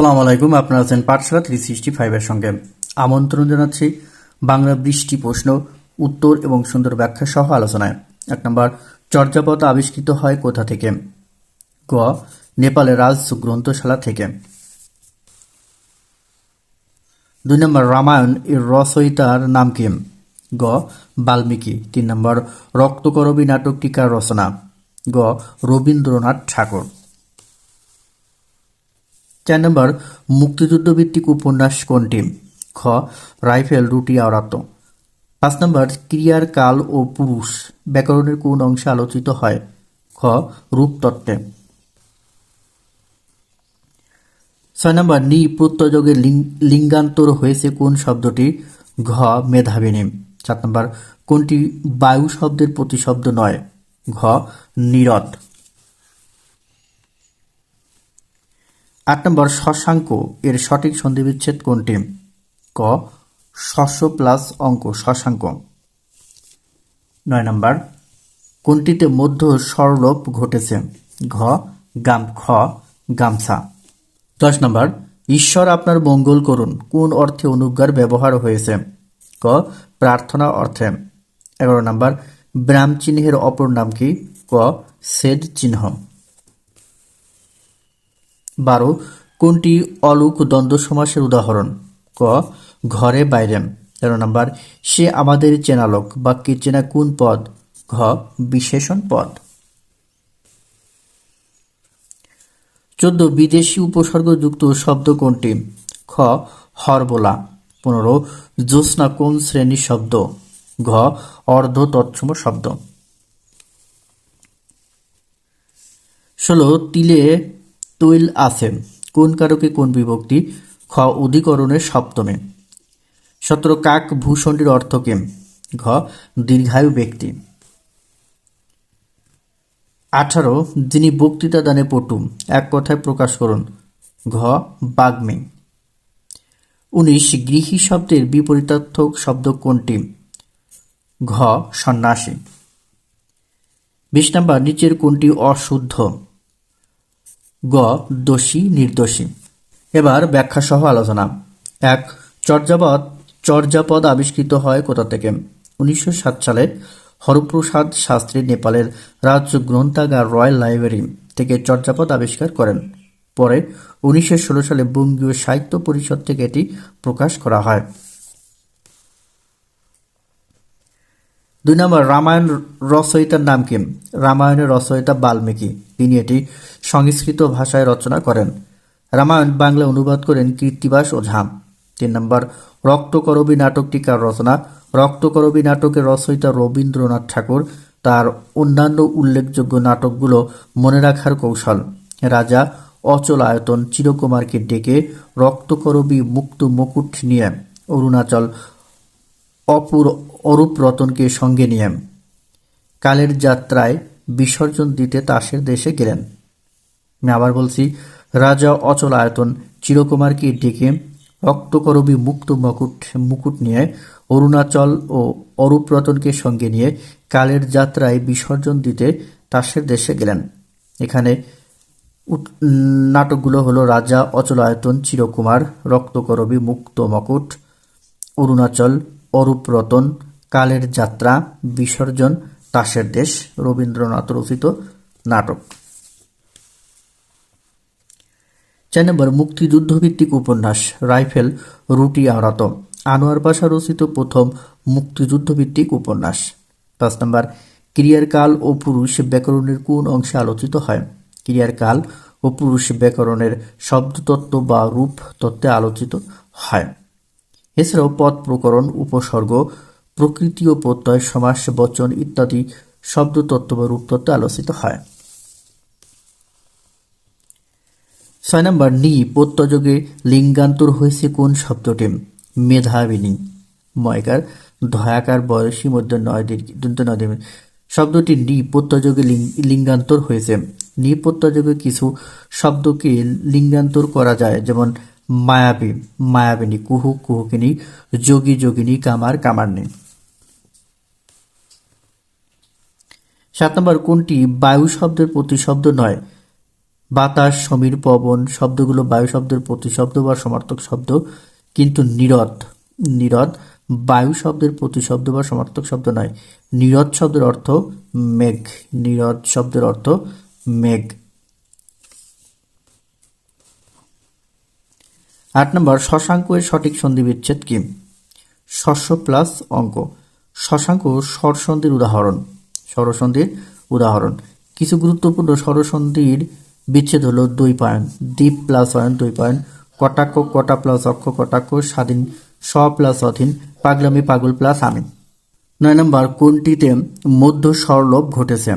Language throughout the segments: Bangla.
আসসালামু আলাইকুম, আপনারা আছেন পাঠশালা থ্রি সিক্সটি ফাইভের সঙ্গে। আমন্ত্রণ জানাচ্ছি বাংলা বৃষ্টি প্রশ্ন, উত্তর এবং সুন্দর ব্যাখ্যা সহ আলোচনায়। এক নম্বর, চর্যাপদ আবিষ্কৃত হয় কোথা থেকে? গ, নেপালের রাজ গ্রন্থশালা থেকে। দুই নম্বর, রামায়ণ এর রচয়িতার নাম কি? গ, বাল্মীকি। তিন নম্বর, রক্তকরবী নাটকটিকার রচনা। গ, রবীন্দ্রনাথ ঠাকুর। চার নম্বর মুক্তিযুদ্ধ ভিত্তিক উপন্যাস কোনটি? খ, রাইফেল, রুটি আওরাত পাঁচ নম্বর, ক্রিয়ার কাল ও পুরুষ ব্যাকরণের কোন অংশে আলোচিত হয়? খ, রূপতত্ত্বে। ছয় নম্বর নি প্রত্যযোগে লিঙ্গান্তর হয়েছে কোন শব্দটি? ঘ মেধাবিনী সাত নম্বর, কোনটি বায়ু শব্দের প্রতিশব্দ নয়? ঘ নিরদ আট নম্বর শশাঙ্ক এর সঠিক সন্ধিবিচ্ছেদ কোনটি? ক, শস্য প্লাস অঙ্ক, শশাঙ্ক। নয় নম্বর, কোনটিতে মধ্য স্বরলোপ ঘটেছে? ঘ, গাম, খ, গামছা। দশ নম্বর, ঈশ্বর আপনার মঙ্গল করুন, কোন অর্থে অনুজ্ঞার ব্যবহার হয়েছে? ক, প্রার্থনা অর্থে। এগারো নম্বর ব্রাম চিহ্নের অপর নাম কি? ক সেড চিহ্ন। বারো, কোনটি অলুক দ্বন্দ্ব সমাসের উদাহরণ? ক, ঘরে বাইরে তেরো নম্বর, সে আমাদের চেনালোক বাক্যের চেনা কোন পদ? ঘ, বিশেষণ পদ। চোদ্দ, বিদেশি উপসর্গযুক্ত শব্দ কোনটি? খ, হরবোলা। পনেরো, জ্যোৎস্না কোন শ্রেণির শব্দ? ঘ অর্ধ তৎসম শব্দ। ষোলো, তিলে তৈল আছে কোন কারকে কোন বিভক্তি? খ, অধিকরণের সপ্তমে। সতেরো, কাক ভূষণটির অর্থ কে? ঘ, দীর্ঘায়ু ব্যক্তি। আঠারো, যিনি বক্তৃতা দানে পটু, এক কথায় প্রকাশ করুন। ঘ, বাগ্মী। উনিশ, গৃহী শব্দের বিপরীতার্থক শব্দ কোনটি? ঘ, সন্ন্যাসী। বিশ নাম্বার, নিচের কোনটি অশুদ্ধ? গ, দোষী, নির্দোষী। এবার ব্যাখ্যা সহ আলোচনা। এক, চর্যাপদ চর্যাপদ আবিষ্কৃত হয় কোথা থেকে? উনিশশো সাত সালে হরপ্রসাদ শাস্ত্রী নেপালের রাজ্য গ্রন্থাগার রয়্যাল লাইব্রেরি থেকে চর্যাপদ আবিষ্কার করেন। পরে উনিশশো ষোলো সালে বঙ্গীয় সাহিত্য পরিষদ থেকে এটি প্রকাশ করা হয়। দুই নম্বর, রামায়ণ রচয়িতার নাম কি? রামায়ণের রচয়িতা বাল্মীকি। তিনি এটি সংস্কৃত ভাষায় রচনা করেন। রামায়ণ বাংলা অনুবাদ করেন কীর্তিবাস ওঝা তিন নম্বর, রক্তকরবী নাটকটিকার রচনা। রক্তকরবী নাটকের রচয়িতা রবীন্দ্রনাথ ঠাকুর। তার অন্যান্য উল্লেখযোগ্য নাটকগুলো মনে রাখার কৌশল। রাজা অচল আয়তন চিরকুমারকে ডেকে রক্তকরবী মুক্ত মুকুট নিয়ে, অরুণাচল অপুর অরূপ রতনকে সঙ্গে নিয়ে। কালের যাত্রায় বিসর্জন দিতে তাসের দেশে গেলেন। আবার বলছি, রাজা অচল আয়তন চিরকুমারকে ডেকে রক্তকরবী মুক্ত মুকুট মুকুট নিয়ে অরুণাচল ও অরূপরতনকে সঙ্গে নিয়ে কালের যাত্রায় বিসর্জন দিতে তাসের দেশে গেলেন। এখানে নাটকগুলো হলো রাজা অচল আয়তন চিরকুমার, রক্তকরবী মুক্ত মকুট, অরুণাচল, অরূপরতন, কালের যাত্রা, বিসর্জন, তাসের দেশ, রবীন্দ্রনাথ রচিত নাটক। চার মুক্তিযুদ্ধভিত্তিক উপন্যাস, রাইফেল, রুটি আহরাত আনোয়ার পাশা রচিত প্রথম মুক্তিযুদ্ধভিত্তিক উপন্যাস। পাঁচ নম্বর, ক্রিয়ার কাল ও পুরুষ ব্যাকরণের কোন অংশে আলোচিত হয়? ক্রিয়ার কাল ও পুরুষ ব্যাকরণের শব্দতত্ত্ব বা রূপ তত্ত্বে আলোচিত হয়। এছাড়াও পদ প্রকরণ, উপসর্গ, প্রকৃতি ও প্রত্যয়, সমাস, বচন ইত্যাদি শব্দতত্ত্ব বা রূপতত্ত্বে আলোচিত হয়। ছয় নম্বর, নি, প্রত্যযোগে লিঙ্গান্তর হয়েছে কোন শব্দটি? মেধাবিনী। ময়কার ধয়াকার বয়সী মধ্যে নয় দন্ত নয় শব্দটি নি, প্রত্যযোগে লিঙ্গান্তর হয়েছে। নি, প্রত্যযোগে কিছু শব্দকে লিঙ্গান্তর করা যায়, যেমন মায়াবী, মায়াবিনী, কুহু, কুহুকিনী, যোগী, যোগিনী, কামার, কামারনি। সাত নম্বর, কোনটি বায়ু শব্দের প্রতিশব্দ নয়? বাতাস, সমীর পবন শব্দগুলো বায়ু শব্দের প্রতিশব্দ বা সমার্থক শব্দ, কিন্তু নিরদ নিরদ বায়ু শব্দের প্রতিশব্দ বা সমার্থক শব্দ নয়। নিরদ শব্দের অর্থ মেঘ নিরদ শব্দের অর্থ মেঘ। আট নম্বর, শশাঙ্ক এর সঠিক সন্ধি বিচ্ছেদ কি? শস্য প্লাস অঙ্ক। শশাঙ্ক স্বরসন্ধির উদাহরণ। স্বরসন্ধির উদাহরণ। কিছু গুরুত্বপূর্ণ স্বরসন্ধির বিচ্ছেদ হলো দুই পয়েন্ট। দ্বীপ প্লাস অয়ন দুই পয়েন্ট। কটাক্ষ, কটা প্লাস অক্ষ, কটাক্ষ, স্বাধীন, স প্লাস অধীন, পাগলামি, পাগল প্লাস আমিন। নয় নম্বর, কোনটিতে মধ্য স্বরলোপ ঘটেছে?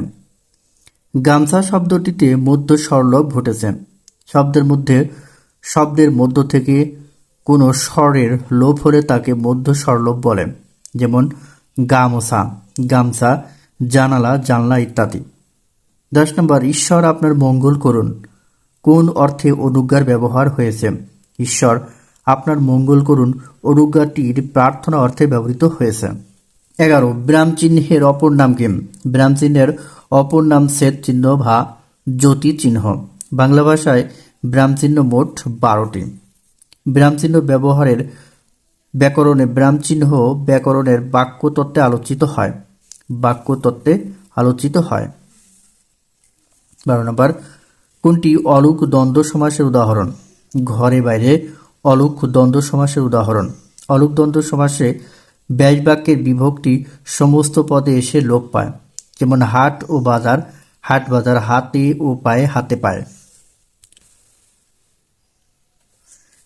গামছা শব্দটিতে মধ্য স্বরলোপ ঘটেছে। শব্দের মধ্যে, শব্দের মধ্য থেকে কোনো স্বরের লোভ হলে তাকে মধ্য স্বরলোপ বলে। যেমন, গামছা গামছা, জানালা, জানলা ইত্যাদি। দশ নম্বর, ঈশ্বর আপনার মঙ্গল করুন। কোন অর্থে অনুজ্ঞার ব্যবহার হয়েছে? ঈশ্বর, আপনার মঙ্গল করুন। অনুজ্ঞাটির প্রার্থনা অর্থে ব্যবহৃত হয়েছে। এগারো, ব্রাম চিহ্নের অপর নাম কি? ব্রাম চিহ্নের অপর নাম সেত চিহ্ন বা জ্যোতি চিহ্ন। বাংলা ভাষায় ব্রাম চিহ্ন মোট বারোটি। ব্রাম চিহ্ন ব্যবহারের ব্যাকরণে ব্রাম চিহ্ন ব্যাকরণের বাক্যতত্ত্বে আলোচিত হয়। বাক্যতত্ত্বে আলোচিত হয়। বারো নম্বর, কোনটি অলুক দ্বন্দ্ব সমাসের উদাহরণ? ঘরে বাইরে অলুক দ্বন্দ্ব সমাসের উদাহরণ। অলুক দ্বন্দ্ব সমাসে ব্যাস বাক্যের বিভক্তি সমস্ত পদে এসে লোপ পায়। যেমন হাট ও বাজার, হাট বাজার হাতে ও পায়ে হাতে পায়।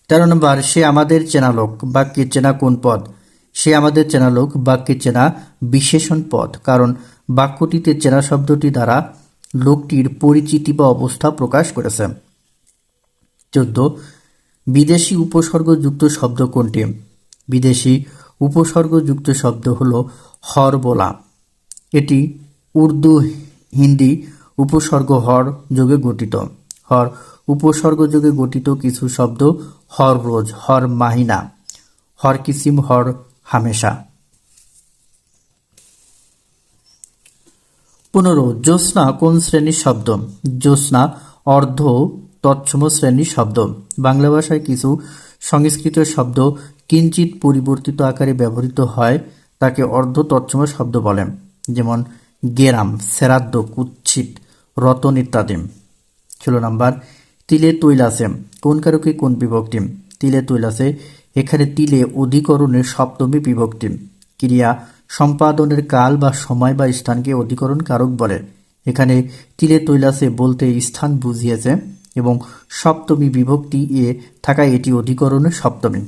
তেরো নম্বর, সে আমাদের চেনা লোক বাক্যে চেনা কোন পদ? সে আমাদের চেনা লোক বাক্যে চেনা বিশেষণ পদ, কারণ বাক্যটিতে চেনা শব্দটি দ্বারা লোকটির পরিচিতি বা অবস্থা প্রকাশ করেছে। চোদ্দ, বিদেশি উপসর্গযুক্ত শব্দ কোনটি? বিদেশি উপসর্গযুক্ত শব্দ হল হরবোলা। এটি উর্দু হিন্দি উপসর্গ হর যোগে গঠিত। হর উপসর্গ যোগে গঠিত কিছু শব্দ হর রোজ হর মাহিনা হর কিসিম, হর হামেশা। পনেরো জ্যোৎস্না কোন শ্রেণির শব্দ? জ্যোৎস্না, অর্ধ, তৎসম শ্রেণির শব্দ। বাংলা ভাষায় কিছু সংস্কৃত শব্দ কিঞ্চিত পরিবর্তিত আকারে ব্যবহৃত হয়, তাকে অর্ধ, তৎসম শব্দ বলেন যেমন, গেরাম সেরাদ্দ কুচ্ছিত রতন ইত্যাদি। ষোলো নাম্বার, তিলে তৈলাসে। কোন কারকে কোন বিভক্তি? তিলে তৈলাসে, এখানে তিলে অধিকরণের সপ্তমী বিভক্তি। ক্রিয়া সম্পাদনের কাল বা সময় বা স্থানকে অধিকরণ কারক বলে। এখানে তিলে তৈলাসে বলতে স্থান বুঝিয়েছে এবং সপ্তমী বিভক্তি এ থাকায় এটি অধিকরণের সপ্তমী।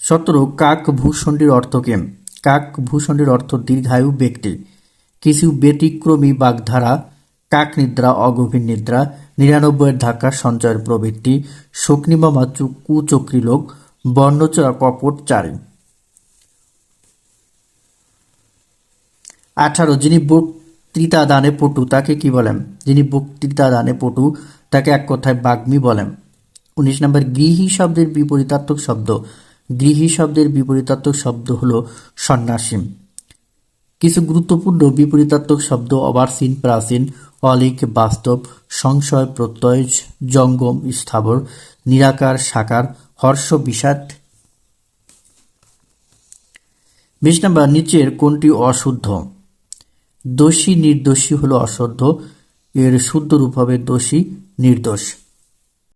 সতেরো কাক ভূষণ্ডির অর্থ কে কাক ভূষণ্ডির অর্থ দীর্ঘায়ু ব্যক্তি। কিছু ব্যতিক্রমী বাগধারা কাক নিদ্রা অগভীর নিদ্রা, নিরানব্বইয়ের ধাক্কা, সঞ্চয়ের প্রবৃত্তি শক্তিমামা কুচক্রী লোক বর্ণচরা কপট চারি। আঠারো, যিনি বক্তৃতা দানে পটু, তাকে কি বলেন? যিনি বক্তৃতা দানে পটু, তাকে এক কথায় বাগ্মী বলেন। উনিশ নম্বর, গৃহী শব্দের বিপরীতাত্মক শব্দ। গৃহী শব্দের বিপরীতাত্মক শব্দ হল সন্ন্যাসী। কিছু গুরুত্বপূর্ণ বিপরীতাত্মক শব্দ অবার্সীন, প্রাচীন, অলিক, বাস্তব, সংশয়, প্রত্যয়, জঙ্গম, স্থাবর, নিরাকার, সাকার হর্ষ বিষাদ বিশ নম্বর, নিচের কোনটি অশুদ্ধ? দোষী নির্দোষী হলো অশুদ্ধ, এর শুদ্ধ রূপ হবে দোষী নির্দোষ।